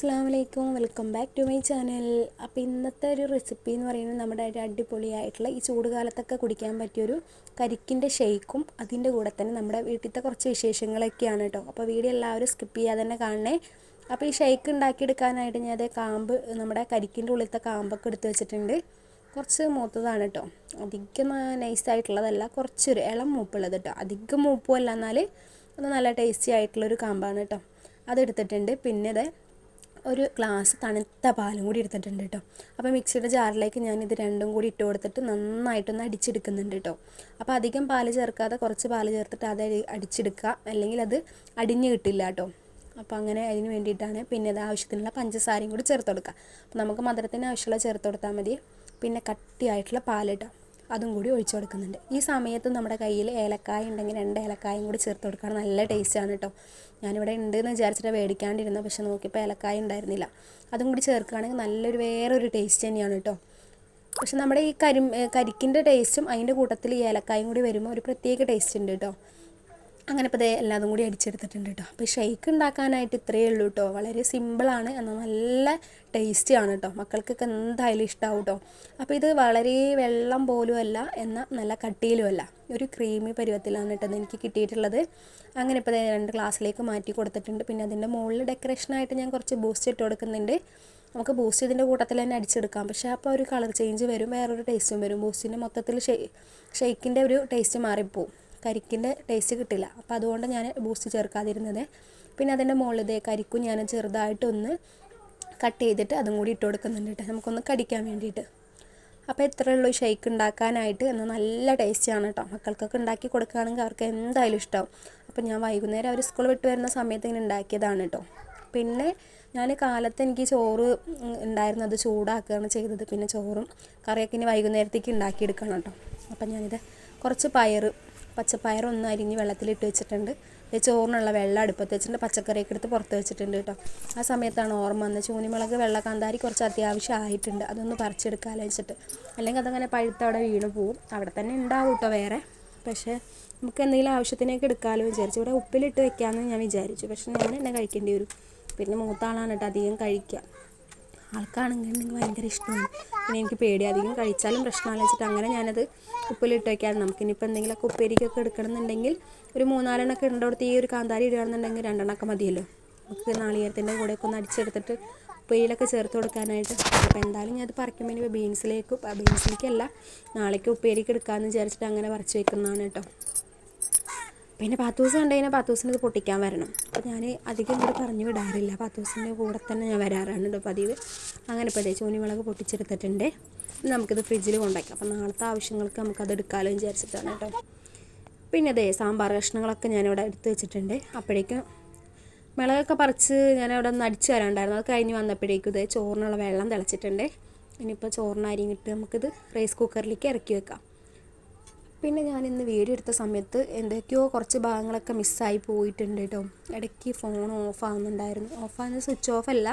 അസ്സാം വലൈക്കും welcome back to my channel. അപ്പോൾ ഇന്നത്തെ ഒരു റെസിപ്പി എന്ന് പറയുന്നത് നമ്മുടെ ഒരു അടിപൊളിയായിട്ടുള്ള ഈ ചൂടുകാലത്തൊക്കെ കുടിക്കാൻ പറ്റിയൊരു കരിക്കിന്റെ ഷെയ്ക്കും അതിന്റെ കൂടെ തന്നെ നമ്മുടെ വീട്ടിലത്തെ കുറച്ച് വിശേഷങ്ങളൊക്കെയാണ് കേട്ടോ അപ്പോൾ വീഡിയോ എല്ലാവരും സ്കിപ്പ് ചെയ്യാതെ തന്നെ കാണണേ. അപ്പോൾ ഈ ഷെയ്ക്ക് ഉണ്ടാക്കിയെടുക്കാനായിട്ട് ഞാൻ അതേ കാമ്പ് നമ്മുടെ കരിക്കിന്റെ ഉള്ളിലത്തെ കാമ്പൊക്കെ എടുത്ത് വെച്ചിട്ടുണ്ട്. കുറച്ച് മൂത്തതാണ് കേട്ടോ അധികം നൈസായിട്ടുള്ളതല്ല കുറച്ചൊരു ഇളം മൂപ്പുള്ളത് കേട്ടോ അധികം മൂപ്പുമല്ല എന്നാൽ അത് നല്ല ടേസ്റ്റി ആയിട്ടുള്ളൊരു കാമ്പാണ് കേട്ടോ അതെടുത്തിട്ടുണ്ട്. പിന്നെ ഇത് ഒരു ഗ്ലാസ് തണുത്ത പാലും കൂടി എടുത്തിട്ടുണ്ട് കേട്ടോ. അപ്പോൾ മിക്സിയുടെ ജാറിലേക്ക് ഞാൻ ഇത് രണ്ടും കൂടി ഇട്ട് കൊടുത്തിട്ട് നന്നായിട്ടൊന്ന് അടിച്ചെടുക്കുന്നുണ്ട് കേട്ടോ. അപ്പോൾ അധികം പാൽ ചേർക്കാതെ കുറച്ച് പാൽ ചേർത്തിട്ട് അത് അടിച്ചെടുക്കുക. അല്ലെങ്കിൽ അത് അടിഞ്ഞ് കിട്ടില്ല കേട്ടോ. അപ്പോൾ അങ്ങനെ അതിന് വേണ്ടിയിട്ടാണ് പിന്നെ അത് ആവശ്യത്തിനുള്ള പഞ്ചസാരയും കൂടി ചേർത്ത് കൊടുക്കുക. അപ്പോൾ നമുക്ക് മധുരത്തിന് ആവശ്യമുള്ള ചേർത്ത് കൊടുത്താൽ മതി. പിന്നെ കട്ടിയായിട്ടുള്ള പാലിട്ടോ അതും കൂടി ഒഴിച്ചു കൊടുക്കുന്നുണ്ട്. ഈ സമയത്ത് നമ്മുടെ കയ്യിൽ ഏലക്കായ ഉണ്ടെങ്കിൽ രണ്ട് ഏലക്കായും കൂടി ചേർത്ത് കൊടുക്കുകയാണ് നല്ല ടേസ്റ്റാണ് കേട്ടോ ഞാനിവിടെ ഉണ്ട് എന്ന് വിചാരിച്ചിട്ട് മേടിക്കാണ്ടിരുന്നു പക്ഷെ നോക്കിയപ്പോൾ ഏലക്കായ ഉണ്ടായിരുന്നില്ല. അതും കൂടി ചേർക്കുകയാണെങ്കിൽ നല്ലൊരു വേറൊരു ടേസ്റ്റ് തന്നെയാണ് കേട്ടോ പക്ഷെ നമ്മുടെ ഈ കരി കരിക്കിന്റെ ടേസ്റ്റും അതിന്റെ കൂട്ടത്തിൽ ഏലക്കായും കൂടി വരുമ്പോൾ ഒരു പ്രത്യേക ടേസ്റ്റ് ഉണ്ട് കേട്ടോ അങ്ങനെ ഇപ്പോൾ ഇതേ എല്ലാതും കൂടി അടിച്ചെടുത്തിട്ടുണ്ട് കേട്ടോ അപ്പോൾ ഷെയ്ക്ക് ഉണ്ടാക്കാനായിട്ട് ഇത്രയേ ഉള്ളൂ കേട്ടോ വളരെ സിമ്പിളാണ് എന്നാൽ നല്ല ടേസ്റ്റിയാണ് കേട്ടോ മക്കൾക്കൊക്കെ എന്തായാലും ഇഷ്ടമാവും കേട്ടോ അപ്പോൾ ഇത് വളരെ വെള്ളം പോലുമല്ല എന്നാൽ നല്ല കട്ടിയിലുമല്ല ഒരു ക്രീമി പരുവത്തിലാണ് കേട്ടോ എനിക്ക് കിട്ടിയിട്ടുള്ളത്. അങ്ങനെ ഇപ്പോൾ രണ്ട് ഗ്ലാസ്സിലേക്ക് മാറ്റി കൊടുത്തിട്ടുണ്ട്. പിന്നെ അതിന്റെ മുകളിൽ ഡെക്കറേഷനായിട്ട് ഞാൻ കുറച്ച് ബൂസ്റ്റ് ഇട്ട് കൊടുക്കുന്നുണ്ട്. നമുക്ക് ബൂസ്റ്റ് ഇതിന്റെ കൂട്ടത്തിൽ തന്നെ അടിച്ചെടുക്കാം. പക്ഷേ അപ്പോൾ ഒരു കളർ ചേഞ്ച് വരും വേറൊരു ടേസ്റ്റും വരും. ബൂസ്റ്റിന്റെ മൊത്തത്തിൽ ഷെയ്ക്കിന്റെ ഒരു ടേസ്റ്റ് മാറിപ്പോവും. കരിക്കിന്റെ ടേസ്റ്റ് കിട്ടില്ല. അപ്പോൾ അതുകൊണ്ട് ഞാൻ ബൂസ്റ്റ് ചേർക്കാതിരുന്നത്. പിന്നെ അതിന്റെ മുകളിൽ കരിക്കും ഞാൻ ചെറുതായിട്ടൊന്ന് കട്ട് ചെയ്തിട്ട് അതും കൂടി ഇട്ട് കൊടുക്കുന്നുണ്ട് കേട്ടോ. നമുക്കൊന്ന് കടിക്കാൻ വേണ്ടിയിട്ട്. അപ്പോൾ ഇത്രയേ ഉള്ളൂ ഷേക്ക് ഉണ്ടാക്കാനായിട്ട്. എന്നാൽ നല്ല ടേസ്റ്റിയാണ് കേട്ടോ. മക്കൾക്കൊക്കെ ഉണ്ടാക്കി കൊടുക്കുകയാണെങ്കിൽ അവർക്ക് എന്തായാലും ഇഷ്ടമാവും അപ്പോൾ ഞാൻ വൈകുന്നേരം അവർ സ്കൂൾ വിട്ട് വരുന്ന സമയത്ത് ഇങ്ങനെ ഉണ്ടാക്കിയതാണ് കേട്ടോ. പിന്നെ ഞാൻ കാലത്ത് എനിക്ക് ചോറ് ഉണ്ടായിരുന്നു. അത് ചൂടാക്കുകയാണ് ചെയ്തത്. പിന്നെ ചോറും കറിയൊക്കെ ഇനി വൈകുന്നേരത്തേക്ക് ഉണ്ടാക്കിയെടുക്കണം കേട്ടോ. അപ്പം ഞാനിത് കുറച്ച് പയർ പച്ചപ്പയർ ഒന്ന് അരിഞ്ഞ് വെള്ളത്തിലിട്ട് വെച്ചിട്ടുണ്ട്. ചോറിനുള്ള വെള്ളം അടുപ്പത്ത് വെച്ചിട്ടുണ്ട്. പച്ചക്കറിയൊക്കെ എടുത്ത് പുറത്ത് വെച്ചിട്ടുണ്ട് കേട്ടോ. ആ സമയത്താണ് ഓർമ്മ വന്നത്. ചൂനിമുളക് വെള്ളക്കാന്താരി കുറച്ച് അത്യാവശ്യം ആയിട്ടുണ്ട്. അതൊന്ന് പറിച്ചെടുക്കാമെന്ന് വെച്ചിട്ട്. അല്ലെങ്കിൽ അതങ്ങനെ പഴുത്ത് അവിടെ വീണ് പോവും. അവിടെ തന്നെ ഉണ്ടാവും കേട്ടോ വേറെ. പക്ഷേ നമുക്ക് എന്തെങ്കിലും ആവശ്യത്തിനൊക്കെ എടുക്കാമല്ലോ വിചാരിച്ചു. ഇവിടെ ഉപ്പിലിട്ട് വെക്കാമെന്ന് ഞാൻ വിചാരിച്ചു. പക്ഷേ ഞാൻ എന്നെ കഴിക്കേണ്ടി വരും. പിന്നെ മൂത്താളാണ് കേട്ടോ അധികം കഴിക്കുക. ആൾക്കാണെങ്കിൽ ഭയങ്കര ഇഷ്ടമാണ്. പിന്നെ എനിക്ക് പേടി അധികം കഴിച്ചാലും പ്രശ്നമല്ല വെച്ചിട്ട് അങ്ങനെ ഞാനത് ഉപ്പിലിട്ട് വയ്ക്കാതെ നമുക്കിനിപ്പോൾ എന്തെങ്കിലുമൊക്കെ ഉപ്പേരിക്കൊക്കെ എടുക്കണമെന്നുണ്ടെങ്കിൽ ഒരു മൂന്നാലെണ്ണൊക്കെ ഉണ്ടോടത്ത് ഈ ഒരു കാന്താരി ഇടുകയാണെന്നുണ്ടെങ്കിൽ രണ്ടെണ്ണമൊക്കെ മതിയല്ലോ. നമുക്ക് നാളികേരത്തിന്റെ കൂടെയൊക്കെ ഒന്ന് അടിച്ചെടുത്തിട്ട് ഉപ്പേരിയിലൊക്കെ ചേർത്ത് കൊടുക്കാനായിട്ട്. അപ്പോൾ എന്തായാലും ഞാൻ അത് പറിക്കുമ്പോൾ ഇനി ബീൻസിലേക്ക് ബീൻസിലേക്കല്ല നാളേക്ക് ഉപ്പേരിക്ക് എടുക്കാമെന്ന് വിചാരിച്ചിട്ട് അങ്ങനെ പറിച്ച് വെക്കുന്നതാണ് കേട്ടോ. പിന്നെ പാത്തൂസ് കണ്ടു കഴിഞ്ഞാൽ പാത്തൂസിന് ഇത് പൊട്ടിക്കാൻ വരണം. അപ്പോൾ ഞാൻ അധികം ഇങ്ങോട്ട് പറഞ്ഞു വിടാറില്ല. പാത്തൂസിന്റെ കൂടെ തന്നെ ഞാൻ വരാറാണ് കേട്ടോ പതിവ്. അങ്ങനെ ഇപ്പോൾ അതേ ചൂനിമുളക് പൊട്ടിച്ചെടുത്തിട്ടുണ്ട്. നമുക്കിത് ഫ്രിഡ്ജിൽ കൊണ്ടുവയ്ക്കാം. അപ്പോൾ നാളത്തെ ആവശ്യങ്ങൾക്ക് നമുക്കത് എടുക്കാമല്ലോ വിചാരിച്ചിട്ടാണ് കേട്ടോ പിന്നെ അതേ സാമ്പാർ കഷ്ണങ്ങളൊക്കെ ഞാനിവിടെ എടുത്ത് വെച്ചിട്ടുണ്ട്. അപ്പോഴേക്കും മിളകൊക്കെ പറിച്ച് ഞാനവിടെ ഒന്ന് അടിച്ച് വരാണ്ടായിരുന്നു അത് കഴിഞ്ഞ് വന്നപ്പോഴേക്കും ഇത് ചോറിനുള്ള വെള്ളം തിളച്ചിട്ടുണ്ട്. ഇനിയിപ്പോൾ ചോറിന് അരിഞ്ഞിട്ട് നമുക്കിത് റൈസ് കുക്കറിലേക്ക് ഇറക്കി വെക്കാം. പിന്നെ ഞാൻ ഇന്ന് വീഡിയോ എടുത്ത സമയത്ത് എന്തൊക്കെയോ കുറച്ച് ഭാഗങ്ങളൊക്കെ മിസ്സായി പോയിട്ടുണ്ട് കേട്ടോ ഇടയ്ക്ക് ഫോൺ ഓഫ് ആവുന്നുണ്ടായിരുന്നു. ഓഫ് ആവുന്ന സ്വിച്ച് ഓഫ് അല്ല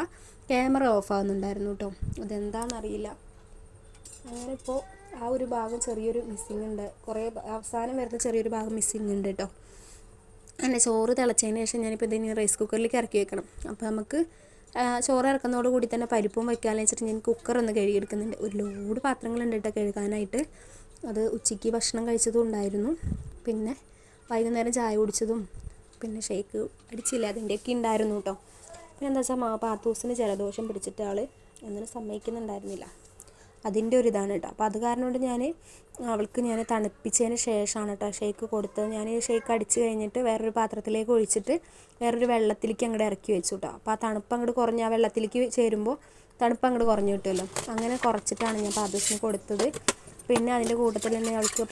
ക്യാമറ ഓഫ് ആവുന്നുണ്ടായിരുന്നു കേട്ടോ അതെന്താണെന്നറിയില്ല അങ്ങനെ ഇപ്പോൾ ആ ഒരു ഭാഗം ചെറിയൊരു മിസ്സിങ് ഉണ്ട്. കുറേ അവസാനം വരുന്ന ചെറിയൊരു ഭാഗം മിസ്സിങ് ഉണ്ട് കേട്ടോ അങ്ങനെ ചോറ് തിളച്ചതിന് ശേഷം ഞാനിപ്പോൾ ഇതിന് റൈസ് കുക്കറിലേക്ക് ഇറക്കി വെക്കണം. അപ്പോൾ നമുക്ക് ചോറ് ഇറക്കുന്നതോട് കൂടി തന്നെ പരിപ്പും വെക്കാമെന്ന് വെച്ചിട്ട് ഞാൻ കുക്കർ ഒന്ന് കഴുകിയെടുക്കുന്നുണ്ട്. ഒരു ലോഡ് പാത്രങ്ങളുണ്ട് കേട്ടോ കഴുകാനായിട്ട്. അത് ഉച്ചയ്ക്ക് ഭക്ഷണം കഴിച്ചതും ഉണ്ടായിരുന്നു. പിന്നെ വൈകുന്നേരം ചായ കുടിച്ചതും പിന്നെ ഷേക്ക് അടിച്ചില്ല അതിന്റെയൊക്കെ ഉണ്ടായിരുന്നു കേട്ടോ. പിന്നെ എന്താ വെച്ചാൽ മാ പാത്തൂസിന് ജലദോഷം പിടിച്ചിട്ട് ആൾ ഒന്നിനും സമ്മതിക്കുന്നുണ്ടായിരുന്നില്ല. അതിന്റെ ഒരു ഇതാണ് കേട്ടോ. അപ്പോൾ അത് കാരണം കൊണ്ട് ഞാൻ അവൾക്ക് ഞാൻ തണുപ്പിച്ചതിന് ശേഷമാണ് കേട്ടോ ഷേക്ക് കൊടുത്തത്. ഞാൻ ഷേക്ക് അടിച്ച് കഴിഞ്ഞിട്ട് വേറൊരു പാത്രത്തിലേക്ക് ഒഴിച്ചിട്ട് വേറൊരു വെള്ളത്തിലേക്ക് അങ്ങോട്ട് ഇറക്കി വെച്ചു കേട്ടോ. അപ്പോൾ ആ തണുപ്പ് അങ്ങോട്ട് കുറഞ്ഞ് ആ വെള്ളത്തിലേക്ക് ചേരുമ്പോൾ തണുപ്പ് അങ്ങോട്ട് കുറഞ്ഞു കിട്ടുമല്ലോ. അങ്ങനെ കുറച്ചിട്ടാണ് ഞാൻ പാത്തൂസിന് കൊടുത്തത്. പിന്നെ അതിന്റെ കൂട്ടത്തിൽ തന്നെ അവൾക്ക്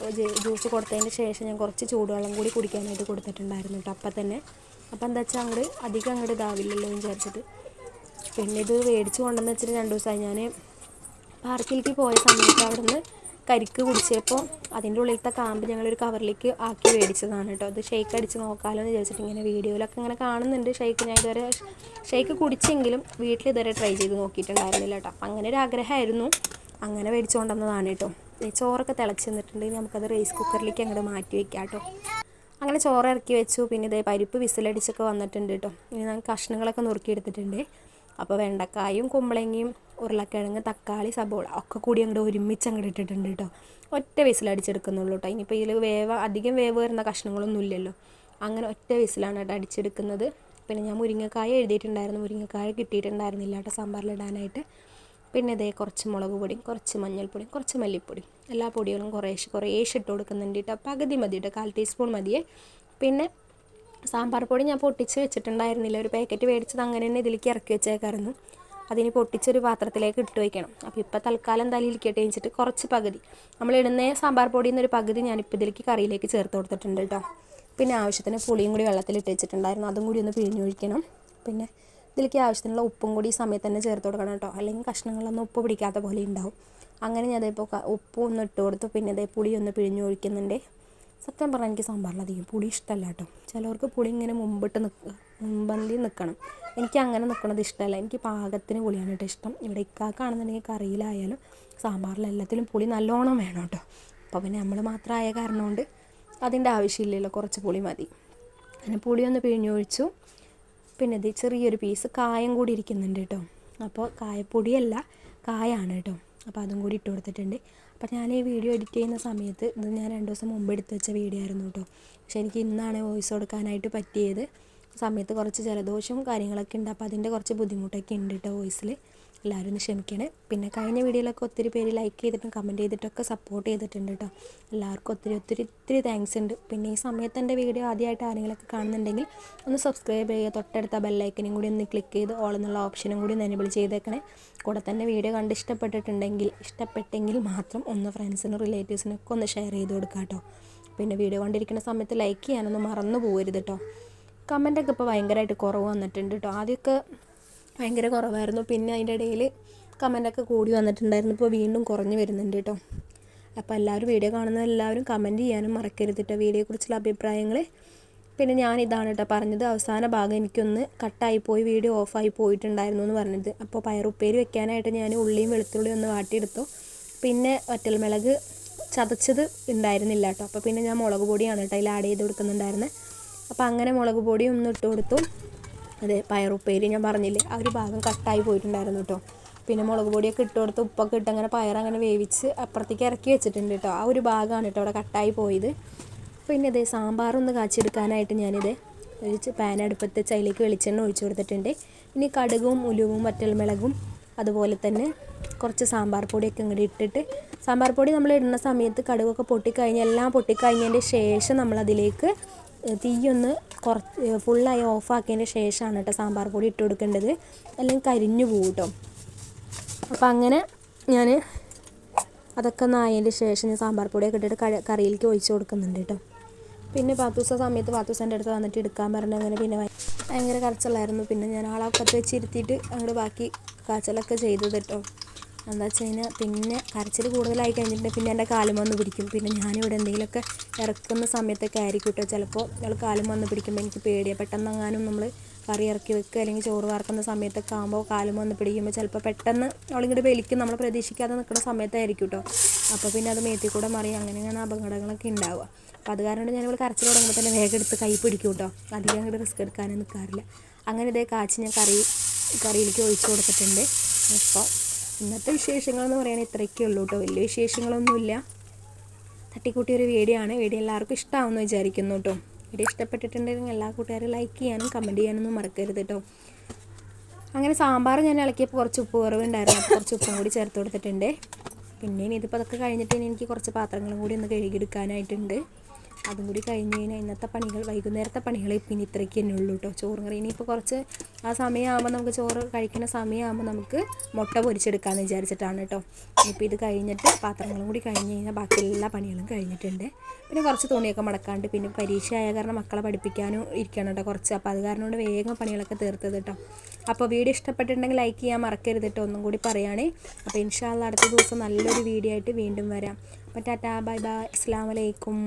ജ്യൂസ് കൊടുത്തതിന് ശേഷം ഞാൻ കുറച്ച് ചൂടുവെള്ളം കൂടി കുടിക്കാനായിട്ട് കൊടുത്തിട്ടുണ്ടായിരുന്നു കേട്ടോ അപ്പം തന്നെ. അപ്പം എന്താ വെച്ചാൽ അങ്ങോട്ട് അധികം അങ്ങോട്ട് ഇതാവില്ലല്ലോ എന്ന് വിചാരിച്ചിട്ട്. പിന്നെ ഇത് മേടിച്ച് കൊണ്ടെന്ന് വെച്ചിട്ട് രണ്ട് ദിവസമായി ഞാൻ പാർക്കിലേക്ക് പോയ സമയത്ത് അവിടെ നിന്ന് കരിക്ക് കുടിച്ചപ്പോൾ അതിന്റെ ഉള്ളിലത്തെ കാമ്പ് ഞങ്ങളൊരു കവറിലേക്ക് ആക്കി മേടിച്ചതാണ് കേട്ടോ. അത് ഷെയ്ക്ക് അടിച്ച് നോക്കാമല്ലോ എന്ന് വിചാരിച്ചിട്ട് ഇങ്ങനെ വീഡിയോയിലൊക്കെ ഇങ്ങനെ കാണുന്നുണ്ട്. ഷെയ്ക്ക് ഞാൻ ഇതുവരെ ഷെയ്ക്ക് കുടിച്ചെങ്കിലും വീട്ടിൽ ഇതുവരെ ട്രൈ ചെയ്ത് നോക്കിയിട്ടുണ്ടായിരുന്നില്ല കേട്ടോ. അപ്പം അങ്ങനെ ഒരു ആഗ്രഹമായിരുന്നു. അങ്ങനെ മേടിച്ചുകൊണ്ടുവന്നതാണ് കേട്ടോ. ചോറൊക്കെ തിളച്ച് നിന്നിട്ടുണ്ടെങ്കിൽ നമുക്കത് റൈസ് കുക്കറിലേക്ക് അങ്ങോട്ട് മാറ്റി വെക്കാം കേട്ടോ. അങ്ങനെ ചോറ് ഇറക്കി വെച്ചു. പിന്നെ ഇതേ പരിപ്പ് വിസിലടിച്ചൊക്കെ വന്നിട്ടുണ്ട് കേട്ടോ. ഇനി ഞാൻ കഷ്ണങ്ങളൊക്കെ നുറുക്കി എടുത്തിട്ടുണ്ട്. അപ്പോൾ വെണ്ടക്കായും കുമ്പളങ്ങയും ഉരുളക്കിഴങ്ങ് തക്കാളി സബോള ഒക്കെ കൂടി അങ്ങോട്ട് ഒരുമിച്ച് അങ്ങോട്ട് ഇട്ടിട്ടുണ്ട് കേട്ടോ. ഒറ്റ വിസിലടിച്ചെടുക്കുന്നുള്ളൂ കേട്ടോ. ഇനിയിപ്പോൾ ഇതിൽ വേവ അധികം വേവ് വരുന്ന കഷ്ണങ്ങളൊന്നും ഇല്ലല്ലോ. അങ്ങനെ ഒറ്റ വിസിലാണ് കേട്ടോ അടിച്ചെടുക്കുന്നത്. പിന്നെ ഞാൻ മുരിങ്ങക്കായ എഴുതിയിട്ടുണ്ടായിരുന്നു. മുരിങ്ങക്കായ കിട്ടിയിട്ടുണ്ടായിരുന്നില്ല കേട്ടോ. സാമ്പാറിലിടാനായിട്ട് പിന്നെ ഇതേ കുറച്ച് മുളക് പൊടിയും കുറച്ച് മഞ്ഞൾപ്പൊടിയും കുറച്ച് മല്ലിപ്പൊടിയും എല്ലാ പൊടികളും കുറേശ്ശെ കുറേശ്ശെ ഇട്ട് കൊടുക്കുന്നുണ്ട് കേട്ടോ പകുതി മതി കേട്ടോ കാൽ ടീസ്പൂൺ മതിയേ. പിന്നെ സാമ്പാർ പൊടി ഞാൻ പൊട്ടിച്ച് വെച്ചിട്ടുണ്ടായിരുന്നില്ല. ഒരു പാക്കറ്റ് മേടിച്ചത് അങ്ങനെ തന്നെ ഇതിലേക്ക് ഇറക്കി വെച്ചേക്കായിരുന്നു. അതിന് പൊട്ടിച്ചൊരു പാത്രത്തിലേക്ക് ഇട്ട് വയ്ക്കണം അപ്പോൾ ഇപ്പോൾ തൽക്കാലം തലയിലിരിക്കട്ടെ വെച്ചിട്ട് കുറച്ച് പകുതി. നമ്മൾ ഇടുന്ന സാമ്പാർ പൊടിയിൽ നിന്നൊരു പകുതി ഞാനിപ്പോൾ ഇതിലേക്ക് കറിയിലേക്ക് ചേർത്ത് കൊടുത്തിട്ടുണ്ട് കേട്ടോ പിന്നെ ആവശ്യത്തിന് പുളിയും കൂടി വെള്ളത്തിലിട്ട് വെച്ചിട്ടുണ്ടായിരുന്നു. അതും കൂടി ഒന്ന് പിഴിഞ്ഞൊഴിക്കണം. പിന്നെ ഇതിലേക്ക് ആവശ്യത്തിനുള്ള ഉപ്പും കൂടി ഈ സമയത്ത് തന്നെ ചേർത്ത് കൊടുക്കണം കേട്ടോ. അല്ലെങ്കിൽ കഷ്ണങ്ങളൊന്നും ഉപ്പ് പിടിക്കാത്ത പോലെ ഉണ്ടാവും. അങ്ങനെ ഞാൻ അതിപ്പോൾ ഉപ്പ് ഒന്ന് ഇട്ട് കൊടുത്തു. പിന്നെ അതേ പുളി ഒന്ന് പിഴിഞ്ഞൊഴിക്കുന്നുണ്ട് സത്യം പറഞ്ഞാൽ എനിക്ക് സാമ്പാറിലധികം പുളി ഇഷ്ടമല്ല കേട്ടോ. ചിലവർക്ക് പുളി ഇങ്ങനെ മുമ്പിട്ട് നിൽക്കുക മുമ്പന്തി നിൽക്കണം എനിക്ക് അങ്ങനെ നിൽക്കുന്നത് ഇഷ്ടമല്ല എനിക്ക് പാകത്തിന് പുളിയാണ് കേട്ടോ ഇഷ്ടം. ഇവിടെ ഇക്കാക്കാണെന്നുണ്ടെങ്കിൽ കറിയിലായാലും സാമ്പാറിലെല്ലാത്തിലും പുളി നല്ലോണം വേണം കേട്ടോ. അപ്പോൾ പിന്നെ നമ്മൾ മാത്രമായ കാരണം കൊണ്ട് അതിന്റെ ആവശ്യമില്ലല്ലോ. കുറച്ച് പുളി മതി. അങ്ങനെ പുളിയൊന്ന് പിഴിഞ്ഞൊഴിച്ചു പിന്നെ ഇത് ചെറിയൊരു പീസ് കായം കൂടി ഇരിക്കുന്നുണ്ട് കേട്ടോ. അപ്പോൾ കായപ്പൊടിയല്ല കായാണ് കേട്ടോ. അപ്പോൾ അതും കൂടി ഇട്ട് കൊടുത്തിട്ടുണ്ട്. അപ്പോൾ ഞാൻ ഈ വീഡിയോ എഡിറ്റ് ചെയ്യുന്ന സമയത്ത് ഇത് ഞാൻ രണ്ട് ദിവസം മുമ്പ് എടുത്ത് വെച്ച വീഡിയോ ആയിരുന്നു കേട്ടോ. പക്ഷേ എനിക്ക് ഇന്നാണ് വോയിസ് കൊടുക്കാനായിട്ട് പറ്റിയത്. സമയത്ത് കുറച്ച് ജലദോഷവും കാര്യങ്ങളൊക്കെ ഉണ്ട്. അപ്പോൾ അതിന്റെ കുറച്ച് ബുദ്ധിമുട്ടൊക്കെ ഉണ്ട് കേട്ടോ വോയിസിൽ എല്ലാവരും ഒന്ന് ക്ഷമിക്കണേ. പിന്നെ കഴിഞ്ഞ വീഡിയോയിലൊക്കെ ഒത്തിരി പേര് ലൈക്ക് ചെയ്തിട്ടും കമന്റ് ചെയ്തിട്ടൊക്കെ സപ്പോർട്ട് ചെയ്തിട്ടുണ്ട് കേട്ടോ എല്ലാവർക്കും ഒത്തിരി ഒത്തിരി ഒത്തിരി താങ്ക്സ് ഉണ്ട്. പിന്നെ ഈ സമയത്ത് എന്റെ വീഡിയോ ആദ്യമായിട്ട് ആരെങ്കിലുമൊക്കെ കാണുന്നുണ്ടെങ്കിൽ ഒന്ന് സബ്സ്ക്രൈബ് ചെയ്യുക. തൊട്ടടുത്ത ബെല്ലൈക്കനും കൂടി ഒന്ന് ക്ലിക്ക് ചെയ്ത് ഓൾ എന്നുള്ള ഓപ്ഷനും കൂടി ഒന്ന് എനേബിൾ ചെയ്തേക്കണേ. കൂടെ തന്നെ വീഡിയോ കണ്ട് ഇഷ്ടപ്പെട്ടിട്ടുണ്ടെങ്കിൽ ഇഷ്ടപ്പെട്ടെങ്കിൽ മാത്രം ഒന്ന് ഫ്രണ്ട്സിനും റിലേറ്റീവ്സിനൊക്കെ ഒന്ന് ഷെയർ ചെയ്ത് കൊടുക്കുക കേട്ടോ പിന്നെ വീഡിയോ കണ്ടിരിക്കുന്ന സമയത്ത് ലൈക്ക് ചെയ്യാനൊന്നും മറന്നു പോകരുത് കേട്ടോ കമന്റൊക്കെ ഇപ്പോൾ ഭയങ്കരമായിട്ട് കുറവ് വന്നിട്ടുണ്ട് കേട്ടോ ആദ്യമൊക്കെ ഭയങ്കര കുറവായിരുന്നു. പിന്നെ അതിന്റെ ഇടയിൽ കമന്റൊക്കെ കൂടി വന്നിട്ടുണ്ടായിരുന്നു. ഇപ്പോൾ വീണ്ടും കുറഞ്ഞു വരുന്നുണ്ട് കേട്ടോ അപ്പോൾ എല്ലാവരും വീഡിയോ കാണുന്ന എല്ലാവരും കമന്റ് ചെയ്യാനും മറക്കരുത് കേട്ടോ വീഡിയോയെക്കുറിച്ചുള്ള അഭിപ്രായങ്ങൾ പിന്നെ ഞാൻ ഇതാണ് കേട്ടോ പറഞ്ഞത്. അവസാന ഭാഗം എനിക്കൊന്ന് കട്ടായി പോയി വീഡിയോ ഓഫായി പോയിട്ടുണ്ടായിരുന്നു എന്ന് പറഞ്ഞത്. അപ്പോൾ പയറുപ്പേരി വെക്കാനായിട്ട് ഞാൻ ഉള്ളിയും വെളുത്തുള്ളിയും ഒന്ന് വാട്ടിയെടുത്തു. പിന്നെ വറ്റൽമുളക് ചതച്ചത് ഉണ്ടായിരുന്നില്ല കേട്ടോ അപ്പോൾ പിന്നെ ഞാൻ മുളക് പൊടിയാണ് കേട്ടോ അതിൽ ആഡ് ചെയ്ത് കൊടുക്കുന്നുണ്ടായിരുന്നത് അപ്പോൾ അങ്ങനെ മുളക് പൊടി ഒന്ന് ഇട്ട് കൊടുത്തു. അതെ പയറുപ്പേരി ഞാൻ പറഞ്ഞില്ലേ? ആ ഒരു ഭാഗം കട്ടായി പോയിട്ടുണ്ടായിരുന്നു കേട്ടോ പിന്നെ മുളക് പൊടിയൊക്കെ ഇട്ട് കൊടുത്ത് ഉപ്പൊക്കെ ഇട്ട് അങ്ങനെ പയർ അങ്ങനെ വേവിച്ച് അപ്പുറത്തേക്ക് ഇറക്കി വെച്ചിട്ടുണ്ട് കേട്ടോ ആ ഒരു ഭാഗമാണ് കേട്ടോ അവിടെ കട്ടായി പോയത്. പിന്നെ ഇതേ സാമ്പാറൊന്ന് കാച്ചെടുക്കാനായിട്ട് ഞാനിത് ഒരു പാൻ അടുപ്പത്ത് ചൈലേക്ക് വെളിച്ചെണ്ണ ഒഴിച്ചു കൊടുത്തിട്ടുണ്ട്. ഇനി കടുകും ഉലുവും വറ്റൽമുളകും അതുപോലെ തന്നെ കുറച്ച് സാമ്പാർ പൊടിയൊക്കെ ഇങ്ങോട്ട് ഇട്ടിട്ട് സാമ്പാർ പൊടി നമ്മൾ ഇടുന്ന സമയത്ത് കടുകൊക്കെ പൊട്ടിക്കഴിഞ്ഞ് എല്ലാം പൊട്ടിക്കഴിഞ്ഞതിന്റെ ശേഷം നമ്മളതിലേക്ക് തീയൊന്ന് കുറച്ച് ഫുള്ളായി ഓഫാക്കിയതിന് ശേഷമാണ് കേട്ടോ സാമ്പാർ പൊടി ഇട്ട് കൊടുക്കേണ്ടത്. അല്ലെങ്കിൽ കരിഞ്ഞു പോകും കേട്ടോ അപ്പോൾ അങ്ങനെ ഞാൻ അതൊക്കെ ഒന്ന് ആയതിന്റെ ശേഷം ഞാൻ സാമ്പാർ പൊടിയൊക്കെ ഇട്ടിട്ട് കറിയിലേക്ക് ഒഴിച്ച് കൊടുക്കുന്നുണ്ട് കേട്ടോ പിന്നെ പത്ത് ദിവസം സമയത്ത് പത്ത് ദിവസത്തിന്റെ അടുത്ത് വന്നിട്ട് എടുക്കാൻ പറഞ്ഞു അങ്ങനെ പിന്നെ ഭയങ്കര കരച്ചിലായിരുന്നു. പിന്നെ ഞാൻ ആളെ ഒക്കത്ത് വെച്ചിരുത്തിയിട്ട് അങ്ങോട്ട് ബാക്കി കാച്ചലൊക്കെ ചെയ്തത് കേട്ടോ എന്താ വെച്ച് കഴിഞ്ഞാൽ പിന്നെ കരച്ചിൽ കൂടുതലായി കഴിഞ്ഞിട്ടുണ്ടെങ്കിൽ പിന്നെ എന്റെ കാലും വന്ന് പിടിക്കും. പിന്നെ ഞാനിവിടെ എന്തെങ്കിലുമൊക്കെ ഇറക്കുന്ന സമയത്തൊക്കെ ആയിരിക്കും കേട്ടോ. ചിലപ്പോൾ ഞങ്ങൾ കാലും വന്ന് പിടിക്കുമ്പോൾ എനിക്ക് പേടിയാണ് പെട്ടെന്ന് എങ്ങാനും നമ്മൾ കറി ഇറക്കി വെക്കുക അല്ലെങ്കിൽ ചോറ് വാർക്കുന്ന സമയത്തൊക്കെ ആകുമ്പോൾ കാലും വന്ന് പിടിക്കുമ്പോൾ ചിലപ്പോൾ പെട്ടെന്ന് അവളിങ്ങോട്ട് വലിക്കും. നമ്മൾ പ്രതീക്ഷിക്കാതെ നിൽക്കുന്ന സമയത്തായിരിക്കും കേട്ടോ. അപ്പോൾ പിന്നെ അത് മേത്തി കൂടെ മറിയും. അങ്ങനെയാണ് അപകടങ്ങളൊക്കെ ഉണ്ടാവുക. അപ്പോൾ അത് കാരണം ഞാൻ ഇവിടെ കരച്ചിൽ തുടങ്ങുമ്പോൾ തന്നെ വേഗം എടുത്ത് കൈ പിടിക്കും കേട്ടോ. അധികം അങ്ങോട്ട് റിസ്ക് എടുക്കാനും നിൽക്കാറില്ല. അങ്ങനെ ഇതേ കാച്ചി ഞാൻ കറി കറിയിലേക്ക് ഒഴിച്ചു കൊടുത്തിട്ടുണ്ട്. അപ്പോൾ ഇന്നത്തെ വിശേഷങ്ങളെന്ന് പറയുന്നത് ഇത്രയൊക്കെ ഉള്ളൂ കേട്ടോ. വലിയ വിശേഷങ്ങളൊന്നുമില്ല. തട്ടിക്കൂട്ടി ഒരു വീഡിയോ ആണ്. വീഡിയോ എല്ലാവർക്കും ഇഷ്ടമാവുമെന്ന് വിചാരിക്കുന്നു കേട്ടോ. വീഡിയോ ഇഷ്ടപ്പെട്ടിട്ടുണ്ടെങ്കിൽ എല്ലാ കൂട്ടുകാരും ലൈക്ക് ചെയ്യാനും കമന്റ് ചെയ്യാനൊന്നും മറക്കരുത് കേട്ടോ. അങ്ങനെ സാമ്പാർ ഞാൻ ഇളക്കിയപ്പോൾ കുറച്ച് ഉപ്പ് കുറവുണ്ടായിരുന്നു. അപ്പോൾ കുറച്ച് ഉപ്പും കൂടി ചേർത്ത് കൊടുത്തിട്ടുണ്ട്. പിന്നെ ഇനി ഇതിപ്പോൾ അതൊക്കെ കഴിഞ്ഞിട്ട് ഇനി എനിക്ക് കുറച്ച് പാത്രങ്ങളും കൂടി ഒന്ന് കഴുകിയെടുക്കാനായിട്ടുണ്ട്. അതും കൂടി കഴിഞ്ഞ് കഴിഞ്ഞാൽ ഇന്നത്തെ പണികൾ വൈകുന്നേരത്തെ പണികൾ പിന്നെ ഇത്രയ്ക്ക് തന്നെ ഉള്ളൂ കേട്ടോ ചോറും കറി ഇനിയിപ്പോൾ കുറച്ച് ആ സമയമാകുമ്പോൾ നമുക്ക് ചോറ് കഴിക്കുന്ന സമയമാകുമ്പോൾ നമുക്ക് മുട്ട പൊരിച്ചെടുക്കാമെന്ന് വിചാരിച്ചിട്ടാണ് കേട്ടോ ഇപ്പോൾ ഇത് കഴിഞ്ഞിട്ട് പാത്രങ്ങളും കൂടി കഴിഞ്ഞ് കഴിഞ്ഞാൽ ബാക്കി എല്ലാ പണികളും കഴിഞ്ഞിട്ടുണ്ട്. പിന്നെ കുറച്ച് തുണിയൊക്കെ മടക്കാണ്ട് പിന്നെ പരീക്ഷ ആയ കാരണം മക്കളെ പഠിപ്പിക്കാനും ഇരിക്കണം കേട്ടോ കുറച്ച്. അപ്പോൾ അത് കാരണം കൊണ്ട് വേഗം പണികളൊക്കെ തീർത്തത് കേട്ടോ അപ്പോൾ വീഡിയോ ഇഷ്ടപ്പെട്ടിട്ടുണ്ടെങ്കിൽ ലൈക്ക് ചെയ്യാൻ മറക്കരുത് കേട്ടോ ഒന്നും കൂടി പറയുകയാണേ അപ്പോൾ ഇൻഷാല്ല അടുത്ത ദിവസം നല്ലൊരു വീഡിയോ ആയിട്ട് വീണ്ടും വരാം. അപ്പോൾ ടാറ്റാ ബൈ ബൈ. അസ്സാം വലൈക്കും